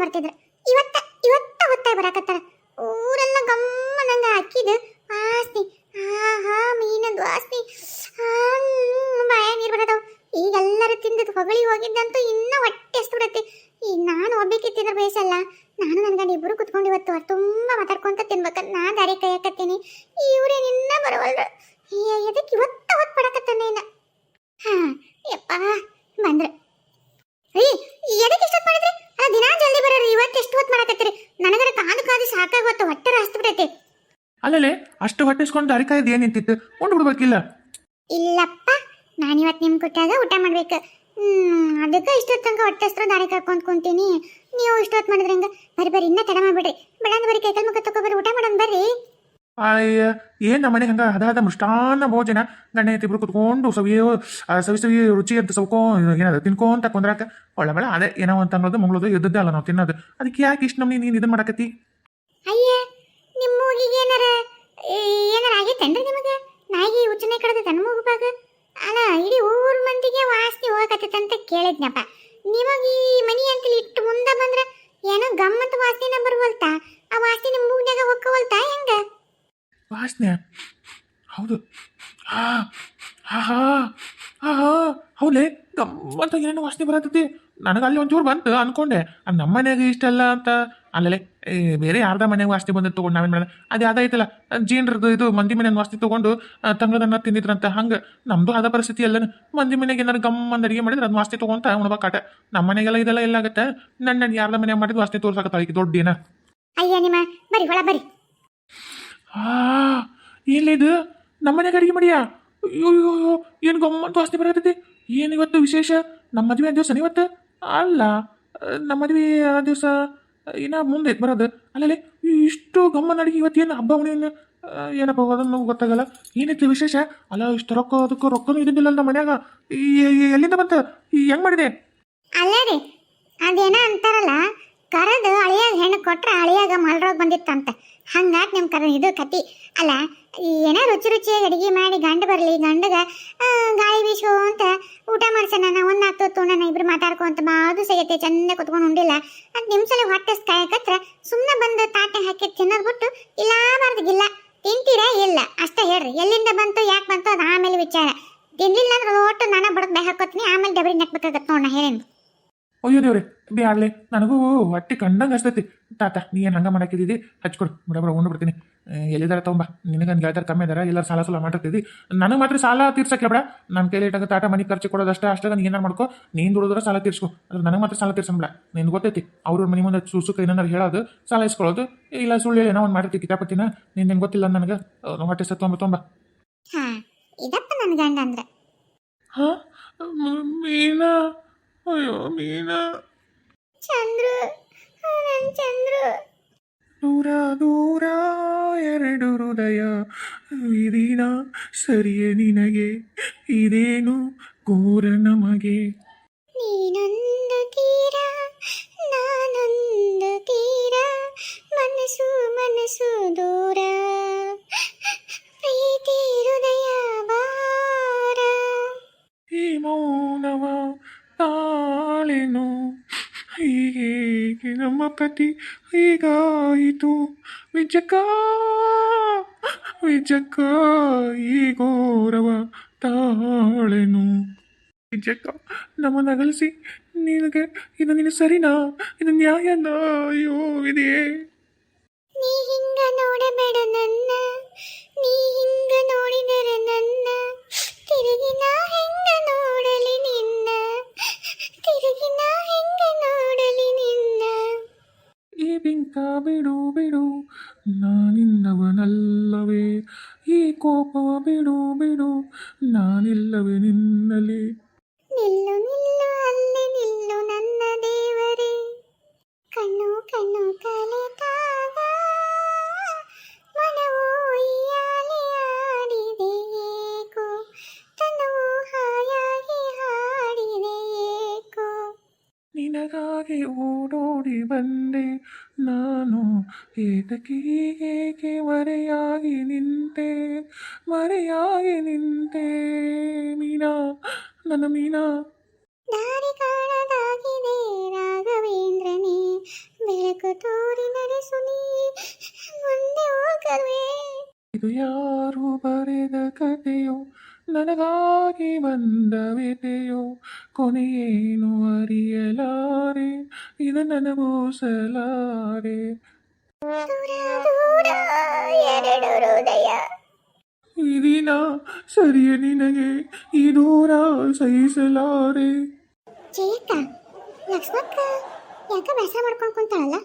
ಬರ್ತಿದ್ರು ಇವತ್ತ ಇವತ್ತ ಹೊತ್ತಾಗಿ ಬರಾಕತ್ತಾರ. ಊರೆಲ್ಲ ಗಮ್ಮನಂಗ ಅಕ್ಕಿದ ವಾಸ್ನಿ. ಆಹಾ ಮೀನದ ವಾಸ್ನಿ. ಬಾಯ ನೀರು ಬರದವು. ಈಗ ಎಲ್ಲರೂ ಹೊಗಳಿ ಹೋಗಿದ್ದಂತೂ ಇನ್ನೂ ಹೊಟ್ಟೆ ಎಷ್ಟು ಬಿಡತ್ತೆ ಈ ನಾನು ಒಬ್ಬಕ್ಕೆ ತಿಂದ್ರೆ ಬೇಸಲ್ಲ ನಾನು ನನ್ನ ಗಂಡ ಇಬ್ಬರು ಕುತ್ಕೊಂಡು ಇವತ್ತು ಅವ್ರು ತುಂಬ ಮಾತಾಡ್ಕೊಂತ ತಿನ್ಬೇಕಂತ ನಾನು ದಾರಿ ಕೈಯಾಕತ್ತೀನಿ ಇವ್ರೇನು ಇನ್ನ ಬರವಲ್ರು ಇದಕ್ಕೆ ಇವತ್ತ ಹೊತ್ತು ಪಡಕತ್ತಾನೇನ ಹಾ, ಯಪ್ಪ, ಬಂದ್ರೆ. ರೀ ಎದಕ್ಕೆ ಇಷ್ಟೊತ್ತು ಮಾಡಿದ್ರಿ? ಅಲ್ಲ ದಿನಾ ಜಲ್ದಿ ಬರೋರಿ ಇವತ್ತು ಎಷ್ಟು ಹೊತ್ತು ಮಾಡಕತ್ತೀರಿ? ನನಗರ ಕಾದು ಕಾದು ಸಾಕಾಗೋತ್ತು ಹೊಟ್ಟೆ ಹಸ್ತು ಬಿಟ್ಟೈತಿ ಅಲ್ಲಲ್ಲೇ ಅಷ್ಟು ಹೊಟ್ಟಿಸ್ಕೊಂಡು ದಾರಿ ಕಾಯ್ದು ಏನು ನಿಂತಿತ್ತು? ಉಂಡು ಬಿಡ್ಬೇಕಿಲ್ಲ. ಇಲ್ಲಪ್ಪ ನಾನಿವತ್ ನಿಮ್ಮ ಕೊಟ್ಟಾಗ ಊಟ ಮಾಡ್ಬೇಕು. ಹ್ಮ್ ಅದಕ್ಕೆ ಇಷ್ಟೊತ್ತು ತನಕ ಹೊಟ್ಟೆ ಹಸ್ರು ದಾರಿ ಕರ್ಕೊಂಡ್ ಕುಂತೀನಿ. ನೀವು ಇಷ್ಟೊತ್ತು ಮಾಡಿದ್ರೆ ಹಂಗ ಬರ್ರಿ ಬರ್ರಿ ಇನ್ನ ತಡ ಮಾಡ್ಬಿಡ್ರಿ. ಬೆಳಂದ ಬರೀ ಕೈಕಲ್ ಮುಖ ತಗೋಬರ್ರಿ ಊಟ ಮಾಡೋಣ ಬರ್ರಿ. ಅಯ್ಯ ಏನು ನಮ್ಮ ಮನೆಗೆ ಹಂಗೆ ಹದ ಮೃಷ್ಟಾನ್ನ ಭೋಜನ ಗಂಡ ಇಬ್ರು ಕುತ್ಕೊಂಡು ಸವಿಯೋ ಸವಿ ಸವಿ ರುಚಿ ಅಂತ ಸವ್ಕೋ, ಏನದ ತಿನ್ಕೊಂತ ಕುಂದ್ರಾಕ ಒಳ್ಳೆ ಬೇಡ ಅದೇ ಏನೋ ಅಂತ ಅನ್ನೋದು ಮುಂಗ್ಳೋದು ಇದ್ದದ್ದೇ ಅಲ್ಲ ನಾವು ತಿನ್ನೋದು. ಅದಕ್ಕೆ ಯಾಕೆ ಇಷ್ಟು ನಮ್ಮ ನೀನು ಇದನ್ನ ಮಾಡಕತ್ತಿ? ಅಯ್ಯ ನಿಮ್ಮ ಮೂಗಿಗೆ ಏನಾರ ಏನಾರ ಆಗೈತೇನ್ರಿ ನಿಮಗೆ? ನಾಯಿಗೆ ಉಚ್ಚನೆ ಕಡ್ದ ತನ್ನ ಮೂಗುಬಾಗ ಅಲ್ಲ, ಇಡೀ ಊರ್ ಮಂದಿಗೆ ವಾಸನೆ ಹೋಗಕತ್ತೈತಂತ ಕೇಳಿದ್ನಪ್ಪ. ನಿಮಗೆ ಈ ಮನಿ ಅಂತಲಿ ಇಟ್ಟು ಮುಂದೆ ಬಂದ್ರೆ ಏನೋ ಗಮ್ಮತ್ ವಾಸನೆನ ಬರ್ವಲ್ತಾ? ಆ ವಾಸನೆ ನಿಮ್ಮ ಮೂಗ್ನ್ಯಾಗ ಹೊಕ್ಕವಲ್ತಾ ಹೆಂಗ? ವಾಸನೆ. ಹೌದು. ಹಾ ಹಾ ಹಾ ಹಾ ಹಾ ಹೌದೇ ಗಮ್ಮಂತ ಏನೇನು ವಾಸನೆ ಬರತ್ತೈತಿ ನನಗೆ ಅಲ್ಲಿ ಒಂಚೂರು ಬಂತು ಅನ್ಕೊಂಡೆ. ಅದು ನಮ್ಮ ಮನೆಗೆ ಇಷ್ಟಲ್ಲ ಅಂತ. ಅಲ್ಲೇ ಬೇರೆ ಯಾರ್ದ ಮನೆಗೆ ವಾಸನೆ ಬಂದು ತೊಗೊಂಡು ನಾವೇನು ಮಾಡೋಣ ಅದು ಯಾವ್ದೈತಲ್ಲ ಜೀನ್ರದ್ದು ಇದು ಮಂದಿ ಮನೆಯ ವಾಸನೆ ತೊಗೊಂಡು ತಂಗದನ್ನ ತಿಂದಿದ್ರಂತ. ಹಂಗೆ ನಮ್ಮದು ಆದ ಪರಿಸ್ಥಿತಿ ಅಲ್ಲ ಮಂದಿ ಮನೆಗೆ ಏನಾರು ಗಮ್ಮಂದು ಅಡಿಗೆ ಮಾಡಿದ್ರೆ ಅದು ವಾಸನೆ ತೊಗೊಂತ ಕಾಟ ನಮ್ಮ ಮನೆಗೆಲ್ಲ ಇದೆಲ್ಲ ಎಲ್ಲಾಗತ್ತೆ ನನ್ನ ನನ್ನ ಯಾರ್ದ ಮನೆ ಮಾಡಿದ್ದು ವಾಸನೆ ತೋರ್ಸಾಕತ್ತಾಳ ಈಗ ದೊಡ್ಡ ಏನ ಅಯ್ಯ ನಿಮ್ಮ ಬರಿ ಒಳ ಬರಿ. ಆ ಎಲ್ಲಿದು ನಮ್ಮನೆಗೆ ಅಡಿಗೆ ಮಾಡಿಯಾ? ಅಯ್ಯೋ ಅಯ್ಯೋ ಏನು ಗಮ್ಮಂತ ವಾಸನೆ ಬರತೈತಿ ಏನು ಇವತ್ತು ವಿಶೇಷ? ನಮ್ಮ ಮದುವೆ ದಿವಸ ಇವತ್ತು? ಅಲ್ಲ ಆ, ನಮ್ಮ ಮದುವೆ ದಿವಸ ಇನ್ನ ಮುಂದೆ ಬರೋದು. ಅಲ್ಲಲ್ಲಿ ಇಷ್ಟು ಗಮ್ಮನ ಅಡುಗೆ ಏನು ಹಬ್ಬ ಹುಣ್ಣಿ ಏನಪ್ಪ ಅದನ್ನು ಗೊತ್ತಾಗಲ್ಲ? ಏನಿತ್ತು ವಿಶೇಷ? ಅಲ್ಲ ಇಷ್ಟು ರೊಕ್ಕ ಅದಕ್ಕೆ ರೊಕ್ಕನೂ ಇದ್ದಿದ್ದಿಲ್ಲ ನಮ್ಮ ಮನ್ಯಾಗ. ಎಲ್ಲಿಂದ ಬಂತ? ಹೆಂಗ್ ಮಾಡಿದೆ? ಅಲ್ಲ ರೀ ಅದೇನ ಅಂತಾರಲ್ಲ ಕರೆದು ಅಳಿಯಾಗ ಹೆಣ್ಣು ಕೊಟ್ರೆ ಅಳಿಯಾಗ ಮಲ್ರೋಗ ಬಂದಿತ್ತಂತ. ಹಂಗಾಗಿ ನಿಮ್ಮ ಕರ ಇದು ಕತಿ. ಅಲ್ಲ, ಏನೋ ರುಚಿ ರುಚಿಯಾಗಿ ಅಡಿಗೆ ಮಾಡಿ ಗಂಡ ಬರಲಿ, ಗಂಡಗ ಗಾಳಿ ಬೀಸೋ ಅಂತ ಊಟ ಮಾಡ್ಸೋಣ, ನಾ ಒಂದು ನಾಲ್ಕು ತೊಗೊಂಡ ಇಬ್ರು ಮಾತಾಡ್ಕೊಂತ ಬಾದು ಸಿಗತ್ತೆ ಚಂದ ಕುತ್ಕೊಂಡು ಉಂಡಿಲ್ಲ. ಅದು ನಿಮ್ಮ ಸಲ ಹೊಟ್ಟೆ ಸುಮ್ಮನೆ ಬಂದು ತಾಟೆ ಹಾಕಿ ತಿನ್ನೋದು ಬಿಟ್ಟು ಇಲ್ಲ ಬಾರ್ದಿಗಿಲ್ಲ ತಿಂತೀರಾ, ಇಲ್ಲ. ಅಷ್ಟೇ ಹೇಳ್ರಿ. ಎಲ್ಲಿಂದ ಬಂತು, ಯಾಕೆ ಬಂತು ಅದು ಆಮೇಲೆ ವಿಚಾರ. ತಿನ್ಲಿಲ್ಲ ಅಂದ್ರೆ ಒಟ್ಟು ನಾನು ಬಡದ್ ಬೈ ಹಾಕೋತೀನಿ ಆಮೇಲೆ ಡಬರಿ ನೆಕ್ಬೇಕಾಗತ್ತೆ ನೋಡೋಣ ಹೇಳೇನು ಅಯ್ಯೋ ದೇವ್ರೆ ಬ್ಯಾಡ್ಲೆ ನನಗೂ ಹೊಟ್ಟೆ ಕಂಡಂಗೆ ಅಷ್ಟೈತಿ ತಾತ ನೀ ಏನು ಹಂಗೆ ಮಾಡಾಕಿದ್ದೀವಿ ಹಚ್ಕೊಡು ಬಿಡಬ್ರ ಉಂಡು ಬಿಡ್ತೀನಿ. ಎಲ್ಲಿದಾರ ತೊಂಬ ನಿನಗೆ ಗೆಳತಾರ ಕಮ್ಮಿ ಇದಾರ ಎಲ್ಲರೂ ಸಾಲ ಸಾಲ ಮಾಡಿರ್ತೀವಿ ನನಗೆ ಮಾತ್ರ ಸಾಲ ತೀರ್ಸಕ್ಕೆ ಬೇಡ ನನ್ನ ಕೈಲಿ ಇಟ್ಟಾಗ ತಾಟ ಮನೆ ಖರ್ಚು ಕೊಡೋದು ಅಷ್ಟೇ ಅಷ್ಟೇ ನೀ ಏನಾರು ಮಾಡ್ಕೋ. ನೀನು ದುಡಿದ್ರೆ ಸಾಲ ತೀರ್ಸ್ಕೊ. ಅದ್ರ ನನಗೆ ಮಾತ್ರ ಸಾಲ ತೀರ್ಸಂಬಿಡ ನಿನ್ಗೆ ಗೊತ್ತೈತಿ ಅವ್ರ ಮನೆ ಮುಂದೆ ಸುಸುಕ ಏನಾರು ಹೇಳೋದು ಸಾಲ ಇಸ್ಕೊಳ್ಳೋದು. ಇಲ್ಲ ಸುಳ್ಳು ಹೇಳಿ ಏನೋ ಒಂದು ಮಾಡಿರ್ತಿ ಕಿತಾಪತ್ತಿನ ನೀನು ನಿನ್ಗೆ ಗೊತ್ತಿಲ್ಲ ನನಗೆ. ಹೊಟ್ಟೆ ಸತ್ತು ತೊಂಬ ತೊಂಬ ಹಾ ಇದಪ್ಪ ನನ್ನ ಗಂಡ ಅಂದ್ರೆ ಹಾಂ ಮೀನಾ ಅಯ್ಯೋ ಮೀನಾ. ಚಂದ್ರು ನನ್ ಚಂದ್ರು. ದೂರ ದೂರ ಎರಡು ಹೃದಯ ಇದೀನ ಸರಿಯೇ ನಿನಗೆ ಇದೇನು ಘೋರ ನಮಗೆ? ನೀನೊಂದು ತೀರ ನಾನೊಂದು ತೀರ ಮನಸ್ಸು ಮನಸ್ಸು ದೂರ. ಪ್ರೀತಿ ಹೃದಯ ಪ್ರತಿ ಹೀಗಾಯಿತು. ವಿಜಕ ವಿಜಕ, ಈ ಗೌರವ ತಾಳೆನು. ವಿಜಕ, ನಮ್ಮನ್ನ ಅಗಲಿಸಿ ನಿನಗೆ, ಇದು ನಿನ್ನ ಸರಿನಾ? ಇದು ನ್ಯಾಯನಾ? ಅಯ್ಯೋ ಇದೆಯೇ ನೀ ಹಿಂಗ ನೋಡಬೇಡ ನನ್ನ. ನೀ ಹಿಂಗ ನೋಡಿದರೆ ನನ್ನ. ತಿರುಗಿ ನಾ ಹೆಂಗ ಬಿಂಕ ಬಿಡು ಬಿಡು ನಾನಿನ್ನವನಲ್ಲವೇ ಈ ಕೋಪವ ಬಿಡು ಬಿಡು, ನಾನಿಲ್ಲವೇ ನಿನ್ನಲಿ ನಿಲ್ಲು ನಿಲ್ಲು, ಅಲ್ಲೇ ನಿಲ್ಲು ನನ್ನ ದೇವರೇ. ಕಣ್ಣು ಕಣ್ಣು ಕಲೆತಾಗ ಕಿಟಕಿಗೆ ಮರೆಯಾಗಿ ನಿಂತೆ ಮರೆಯಾಗಿ ನಿಂತೆ ಮೀನಾ ನನ್ನ ಮೀನಾ. ದಾರಿ ಕಾಣದಾಗಿದೆ ರಾಘವೇಂದ್ರನೇ ಬೆಳಕು ತೋರಿ ನಡೆಸು ಮುಂದೆ ಹೋಗಲ್ವೇ. ಇದು ಯಾರು ಬರೆದ ಕಥೆಯೋ ನನಗಾಗಿ ಬಂದ ವ್ಯತೆಯೋ ಕೊನೆಯೇನು ಅರಿಯಲಾರೆ ಇದು ನನಗೂಸಲಾರೆ ಎರಡು ಹೃದಯ ಈ ದಿನ ಸರಿಯ ನಿನಗೆ ಈ ದೂರ ಸಹಿಸಲಾರೆ. ಜಯಕ್ಕ ಲಕ್ಷ್ಮಕ್ಕ ಯಾಕ ಬೇಸರ ಮಾಡ್ಕೊಂಡು ಕುಂತಾಳಲ್ಲ?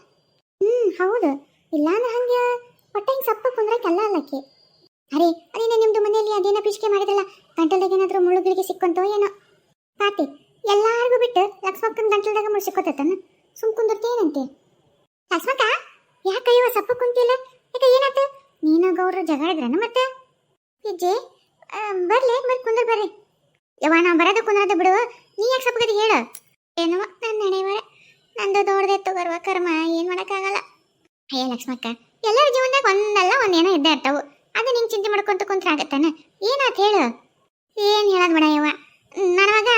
ಹ್ಮ್ ಹೌದು. ಇಲ್ಲಾಂದ್ರೆ ಹಂಗೆ ಹೊಟ್ಟೆ ಹಿಂಗೆ ಸಪ್ಪ ಕುಂದ್ರಕ್ಕೆಲ್ಲ ಅಲ್ಲಕ್ಕೆ. ಅರೆ ಅದೇನ ನಿಮ್ದು ಮನೆಯಲ್ಲಿ ಅದೇನ ಪಿಚ್ಕೆ ಮಾಡಿದಲ್ಲ? ಗಂಟಲ್ದಾಗ ಏನಾದರೂ ಮುಳುಗಳಿಗೆ ಸಿಕ್ಕಂತೋ ಏನೋ? ಪಾತಿ ಎಲ್ಲಾರ್ಗೂ ಬಿಟ್ಟು ಲಕ್ಷ್ಮಕ್ಕನ ಗಂಟಲ್ದಾಗ ಮುಳು ಸಿಕ್ಕೋತನ ಸುಮ್ ಕುಂದಿರ್ತೇನಂತೆ ಲಕ್ಷ್ಮಕ್ಕ? ಯಾಕ ಇವ ಸಪ್ಪ ಕುಂತಿಲ್ಲ? ಯಾಕ ಏನಾತ ನೀನು ಗೌರ ಜಗಾಯಿದ್ರನ ಮತ್ತೆ? ಹೆಜ್ಜೆ ಬರ್ಲಿ ಮತ್ತೆ ಕುಂದ್ರ ಬರ್ರಿ. ಯವ್ವ ನಾ ಬರೋದು ಕುಂದ್ರದ ಬಿಡು. ನೀ ಯಾಕೆ ಸಪ್ಪಗದಿ ಹೇಳು? ಏನು ನನ್ನ ನಡೆವರ. ನಂದು ದೊಡ್ಡದೆ ತಗೋರ್ವ ಕರ್ಮ, ಏನು ಮಾಡೋಕ್ಕಾಗಲ್ಲ. ಅಯ್ಯ ಲಕ್ಷ್ಮಕ್ಕ, ಎಲ್ಲರ ಜೀವನದಾಗ ಒಂದಲ್ಲ, ಒಂದೇನೋ ಇದ್ದೇ ಇರ್ತಾವು. ಅದು ನಿಂಗೆ ಚಿಂತೆ ಮಾಡ್ಕೊಂತ ಕುಂತ್ರ ಆಗತ್ತಾನೆ? ಏನಾತ್ ಹೇಳು? ಏನು ಹೇಳೋದು ಬಿಡ ಯವ್ವ? ನನ್ನ ಮಗ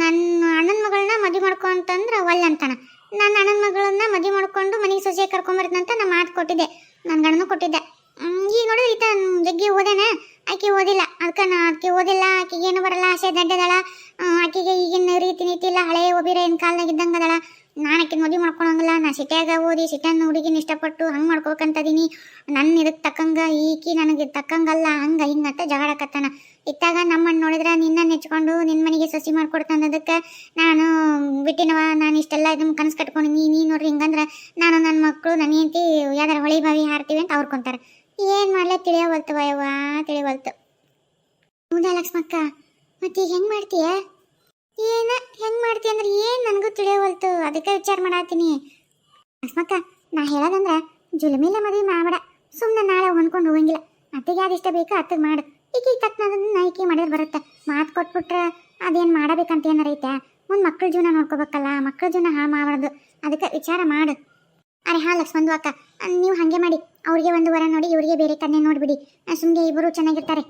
ನನ್ನ ಅಣ್ಣನ ಮಗಳನ್ನ ಮದುವೆ ಮಾಡ್ಕೊಂತಂದ್ರೆ ಒಳ್ಳೆ ಅಂತಾನ. ನನ್ನ ಅಣ್ಣನ ಮಗಳನ್ನ ಮದುವೆ ಮಾಡ್ಕೊಂಡು ಮನೆಗೆ ಸೊಸೆ ಕರ್ಕೊಂಬರ್ತಂತ ನಾ ಮಾತು ಕೊಟ್ಟಿದ್ದೆ. ನನ್ನ ಗಂಡನೂ ಕೊಟ್ಟಿದ್ದೆ. ಈಗ ನೋಡು ಈತ ಜಗ್ಗಿ ಓದೇನ ಆಕೆ ಓದಿಲ್ಲ. ಅದಕ್ಕೆ ನಾ ಆಕೆ ಓದಿಲ್ಲ, ಆಕೆಗೆ ಏನು ಬರಲ್ಲ, ಆಸೆ ದಡ್ಡದಳ. ಆಕೆಗೆ ಈಗಿನ ರೀತಿ ನೀತಿ ಇಲ್ಲ ಹಳೆ ಒಬಿರೇನ್ ಕಾಲದಾಗ ಇದ್ದಂಗೆ ಅದಳ ನಾನು ಆಕೆ ಮದುವೆ ಮಾಡ್ಕೊಳಂಗಿಲ್ಲ, ನಾ ಸಿಟ್ಯಾಗ ಓದಿ ಸಿಟ್ಯಾನ ಹುಡುಗಿನ ಇಷ್ಟಪಟ್ಟು ಹಂಗೆ ಮಾಡ್ಕೋಬೇಕಂತದೀನಿ ನನ್ನ ಇದಕ್ಕೆ ತಕ್ಕಂಗ ಈಕಿ ನನಗೆ ತಕ್ಕಂಗಲ್ಲ, ಹಂಗೆ ಹಿಂಗಂತ ಜಗಳಕತ್ತಾನ ಇತ್ತಾಗ ನಮ್ಮನ್ನು ನೋಡಿದ್ರೆ ನಿನ್ನ ನೆಚ್ಕೊಂಡು ನಿನ್ನ ಮನೆಗೆ ಸಸಿ ಮಾಡ್ಕೊಡ್ತಂದದಕ್ಕೆ ನಾನು ಬಿಟ್ಟಿನವ, ನಾನು ಇಷ್ಟೆಲ್ಲ ಇದನ್ನು ಕನಸು ಕಟ್ಕೊಂಡು ನೀ ನೋಡ್ರಿ ಹಿಂಗಂದ್ರೆ ನಾನು ನನ್ನ ಮಕ್ಕಳು ನನ್ನ ಹೆಂಡತಿ ಯಾವ್ದಾರು ಹೊಳಿ ಬಾವಿ ಹಾರ್ತೀವಿ ಅಂತ ಅವ್ರ್ಕೊಂತಾರೆ ಏನು ಮಾಡ್ಲ ತಿಳಿಯವಲ್ತು ವಯವ್ವ? ತಿಳಿಯವಲ್ತು ಹೌದಾ ಲಕ್ಷ್ಮಕ್ಕ? ಮತ್ತೆ ಹೆಂಗ್ ಹೆಂಗೆ ಮಾಡ್ತೀಯ? ಏನ, ಹೆಂಗೆ ಮಾಡ್ತೀಯ ಅಂದ್ರೆ ಏನು ನನಗೂ ತಿಳಿಯವಲ್ತು? ಅದಕ್ಕೆ ವಿಚಾರ ಮಾಡಾತೀನಿ. ಲಕ್ಷ್ಮಕ್ಕ, ನಾ ಹೇಳೋದಂದ್ರೆ ಜುಲಮಿಲ್ಲ ಮದುವೆ ಮಾಡಬೇಡ. ಸುಮ್ಮನೆ ನಾಳೆ ಹೊಂದ್ಕೊಂಡು ಹೋಗಂಗಿಲ್ಲ. ಅತ್ತಿಗೆ ಅದಿಷ್ಟ ಬೇಕು ಅತ್ತಿಗೆ ಮಾಡು. ಈಕಿ ತಕ್ಕನದನ್ನ ಐಕೆ ಮಾಡಿದ್ರೆ ಬರುತ್ತೆ. ಮಾತು ಕೊಟ್ಬಿಟ್ರೆ ಅದೇನು ಮಾಡಬೇಕಂತ ಏನಾರ ಐತೆ ಮುಂದೆ ಮಕ್ಕಳ ಜೀವನ ನೋಡ್ಕೋಬೇಕಲ್ಲ ಮಕ್ಕಳ ಜೀವನ ಹಾಳು ಮಾಡಬಾರ್ದು. ಅದಕ್ಕೆ ವಿಚಾರ ಮಾಡು. ಅರೆ ಹಾ ಲಕ್ಷ್ಮಂದು ಅಕ್ಕ ನೀವು ಹಾಗೆ ಮಾಡಿ. ಅವ್ರಿಗೆ ಒಂದು ವರ ನೋಡಿ, ಇವ್ರಿಗೆ ಬೇರೆ ಕನ್ನೆ ನೋಡ್ಬಿಡಿ. ಸುಮ್ಮನೆ ಇಬ್ಬರು ಚೆನ್ನಾಗಿರ್ತಾರೆ.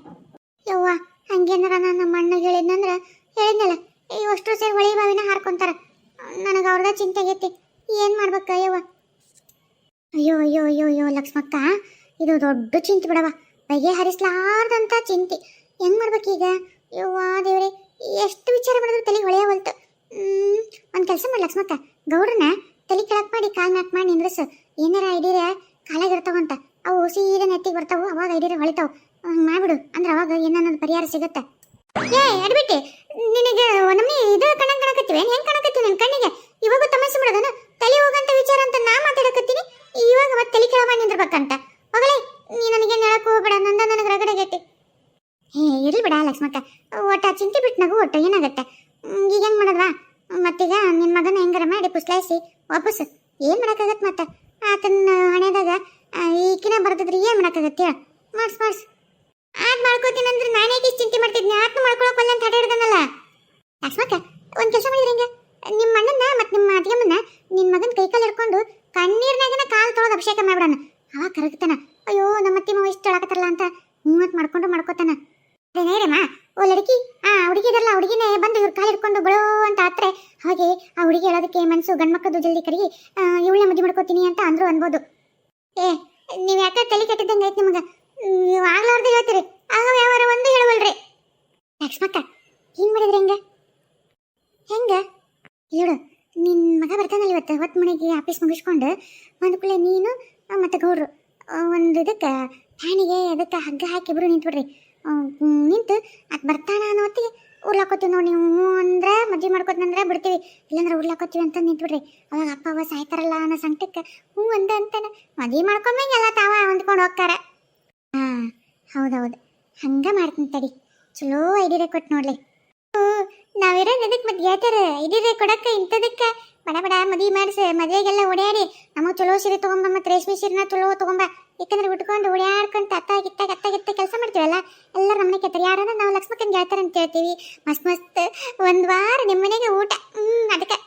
ಯವ್ವ, ಹಂಗೇನಾರ ನಾನು ನಮ್ಮ ಅಣ್ಣಗೆ ಹೇಳಿದ್ನಂದ್ರೆ ಹೇಳಿದ್ನಲ್ಲ ಈ ಅಷ್ಟು ಸೇರಿ ಹೊಳೆ ಬಾವಿನ ಹಾರ್ಕೊಂತಾರ. ನನಗೆ ಅವ್ರದ ಚಿಂತೆ ಆಗೈತಿ. ಏನು ಮಾಡ್ಬೇಕು ಯವ್ವ? ಅಯ್ಯೋ ಅಯ್ಯೋ ಅಯ್ಯೋ ಅಯ್ಯೋ ಲಕ್ಷ್ಮಕ್ಕ ಇದು ದೊಡ್ಡ ಚಿಂತೆ ಬಿಡವ ಬಗೆಹರಿಸ್ಲಾರ್ದಂಥ ಚಿಂತೆ. ಹೆಂಗೆ ಮಾಡ್ಬೇಕೀಗ ಯವ್ವ, ದೇವ್ರೆ, ಎಷ್ಟು ವಿಚಾರ ಮಾಡಿದ್ರು ತಲೆ ಹೊಳೆಯ ಹೊಲ್ತು. ಒಂದು ಕೆಲಸ ಮಾಡಿ ಲಕ್ಷ್ಮಕ್ಕ ಗೌಡ್ರನ್ನ ತಲೆ ಕೆಳಕ್ ಮಾಡಿ, ಕಾಲ್ ಮ್ಯಾಕ್ ಮಾಡಿ ನಿಂದ್ರಸು. ಏನಾರ ಐಡಿಯಾ ಕಾಲಾಗ ಇರ್ತಾವಂತ ಅವು ಸೀದ ನೆತ್ತಿಗೆ ಬರ್ತಾವು, ಅವಾಗ ಐಡಿಯಾ ಹೊಳಿತಾವು. ಮಾಡ್ಬಿಡು. ಅಂದ್ರೆ ಅವಾಗ ಏನನ್ನೋದು ಪರಿಹಾರ ಸಿಗುತ್ತೆ. ಏ, ಅಡ್ಬಿಟ್ಟೆ ನಿನಗೆ ನಮ್ಮಿ ಇದು ಕಣಂಗ್ ಕಾಣಕತ್ತೀವಿ ಹೆಂಗ್ ಕಾಣಕತ್ತೀವಿ ನಿನ್ ಕಣ್ಣಿಗೆ ಇವಾಗ ತಮಾಷೆ ಮಾಡೋದನ ತಲೆ ಹೋಗಂತ ವಿಚಾರ ಅಂತ ನಾ ಮಾತಾಡಕತ್ತೀನಿ ಇವಾಗ ಮತ್ತೆ ತಲೆ ಕೆಳಗ ನಿಂದಿರ್ಬೇಕಂತ ಹೋಗಲೇ ನೀ ನನಗೆ ನೆಳಕ್ ಹೋಗ್ಬೇಡ ನಂದ ನನಗೆ ರಗಡಗೈತಿ ಹೇ ಇರ್ಲಿ ಬಿಡ ಲಕ್ಷ್ಮಕ್ಕ ಒಟ್ಟ ಚಿಂತೆ ಬಿಟ್ಟು ನಗು ಒಟ್ಟು ಏನಾಗತ್ತೆ ಹ್ಮ್, ಈಗ ಹೆಂಗ್ ಮಾಡದ್ವಾ ಮತ್ತೀಗ ನಿಮ್ಮ ಮಗನ ಹೆಂಗಾರ ಮಾಡಿ ಪುಸ್ಲಾಯಿಸಿ ವಾಪಸ್ ಏನು ಮಾಡಕ್ಕಾಗತ್ ಮತ್ತೆ? ಆತನ ಹಣೆದಾಗ ಈಕಿನ ಬರ್ತದ್ರಿ ಏನ್ ಮಾಡಕ್ಕಾಗತ್ತೆ ಹೇಳ. ಮಾಡ್ಸ್ ಮಾಡ್ಸ್. ಆದ್ ಮಾಡ್ಕೋತೀನಿ ಅಂದ್ರೆ ನಾನೇ ಇಷ್ಟು ಚಿಂತೆ ಮಾಡ್ತಿದ್ನಿ. ಆತ್ಮ ಮಾಡ್ಕೊಳಕ್ ಅಂತ ಹಠ ಹಿಡ್ದನಲ್ಲ ಲಕ್ಷ್ಮಕ್ಕ ಒಂದ್ ಕೆಲಸ ಮಾಡಿದ್ರಿ ಹಿಂಗ? ನಿಮ್ಮ ಅಣ್ಣನ ಮತ್ ನಿಮ್ಮ ಅತ್ತಿಗೆಮ್ಮನ ನಿಮ್ಮ ಮಗನ ಕೈಕಾಲು ಹಿಡ್ಕೊಂಡು ಕಣ್ಣೀರ್ನಾಗನ ಕಾಲು ತೊಳೆದು ಅಭಿಷೇಕ ಮಾಡ್ಬಿಡಣ. ಅವಾಗ ಕರಗ್ತಾನ ಅಯ್ಯೋ ನಮ್ಮ ಅತ್ತಿ ಮಾವ ಇಷ್ಟು ತೊಳಕತ್ತಾರಲ್ಲ ಅಂತ ಮೂವತ್ ಮಾಡ್ಕೊಂಡು ಮಾಡ್ಕೋತಾನ ನೇರಮ್ಮ ಓ ಲಡಕಿ ಆ ಹುಡುಗಿ ಇದಲ್ಲ ಹುಡುಗಿನೇ ಬಂದು ಇವ್ರ ಕಾಲ್ ಹಿಡ್ಕೊಂಡು ಬರೋ ಅಂತ ಆತ್ರೆ ಹಾಗೆ ಆ ಹುಡುಗಿ ಹೇಳೋದಕ್ಕೆ ಮನ್ಸು ಗಂಡ್ಮಕ್ಕದ್ದು ಜಲ್ದಿ ಕರಿ ಇವಳನ್ನ ಮದುವೆ ಮಾಡ್ಕೋತೀನಿ ಅಂತ ಅಂದ್ರು ಅನ್ಬೋದು ಏ ನೀವ್ ಯಾಕೆ ಐತಿ ನಿಮಗೆ. ನೀವು ಆಗ್ಲಾರ್ದು ಹೇಳ್ತೀರಿ. ಆಗ ವ್ಯವಹಾರ ಒಂದು ಹೇಳವಲ್ರಿ. ಲಕ್ಷ್ಮಕ್ಕ ಹಿಂಗ್ ಮಾಡಿದ್ರಿ ಹೆಂಗ? ಹೆಂಗ? ಹೇಳು. ನಿನ್ ಮಗ ಬರ್ತಾನಲ್ಲ ಇವತ್ತು, ಹೊತ್ತು ಮನೆಗೆ ಆಫೀಸ್ ಮುಗಿಸ್ಕೊಂಡು ಒಂದು ಕುಳೆ ನೀನು ಮತ್ತೆ ಗೌಡ್ರು. ಒಂದು ಇದಕ್ಕೆ ಫ್ಯಾನಿಗೆ ಅದಕ್ಕೆ ಹಗ್ಗ ಹಾಕಿ ಇಬ್ರು ನಿಂತ್ಬಿಡ್ರಿ. ನಿಂತು, ಅದು ಬರ್ತಾನ ಅನ್ನೋ ಹೊತ್ತಿಗೆ ನೋಡಿ ನೀವು ಹ್ಞೂ ಅಂದ್ರೆ ಮದುವೆ ಮಾಡ್ಕೋತಂದ್ರೆ ಬಿಡ್ತೀವಿ ಉರ್ಲಾಕೋತೀವಿ ಅಂತ ನಿಂತ್ಬಿಡ್ರಿ ಅವಾಗ ಅಪ್ಪ ಅವ ಸಾಯ್ತಾರಲ್ಲ ಅನ್ನೋ ಸಂಕಟಕ್ಕೆ ಹ್ಞೂ ಅಂದ ಅಂತಾನೆ. ಮದುವೆ ಮಾಡ್ಕೊಂಬಂಗೆ ಎಲ್ಲ ತಾವ ಹೊಂದ್ಕೊಂಡು ಹೋಗ್ತಾರೆ. ಹಾಂ, ಹೌದೌದು. ಹಂಗೆ ಮಾಡ್ತೀನಿ ತಡಿ. ಚಲೋ ಐಡಿಯಾ ಕೊಟ್ಟು ನೋಡ್ಲಿ. ನಾವಿರೋದು ಅದಕ್ಕೆ ಮತ್ತೆ ಗೆಳತಿಯರ ಐಡಿಯಾ ಕೊಡಕ್ಕೆ ಇಂಥದಕ್ಕೆ. ಬಡ ಬಡ ಮದುವೆ ಮಾಡಿಸಿ, ಮದುವೆಗೆಲ್ಲ ಓಡಾಡಿ ನಮಗೆ ಚಲೋ ಸೀರೆ ತೊಗೊಂಬ ಮತ್ತು ರೇಷ್ಮೆ ಸೀರೆನ ಚಲೋ ತೊಗೊಂಬ. ಯಾಕಂದ್ರೆ ಉಟ್ಕೊಂಡು ಓಡಾಡ್ಕೊಂತ ಅತ್ತ ಗಿತ್ತ ಅತ್ತ ಗಿತ್ತ ಕೆಲಸ ಮಾಡ್ತೀವಲ್ಲ, ಎಲ್ಲರೂ ನಮ್ಮನೆ ಕೇಳ್ತಾರೆ ಯಾರಾದ್ರೂ ನಾವು ಲಕ್ಷ್ಮಕ್ಕನ ಗೆಳತಾರ ಅಂತ ಹೇಳ್ತೀವಿ. ಮಸ್ತ್ ಮಸ್ತ್. ಒಂದು ವಾರ ನಿಮ್ಮ ಮನೆಗೆ ಊಟ. ಹ್ಞೂ ಅದಕ್ಕೆ.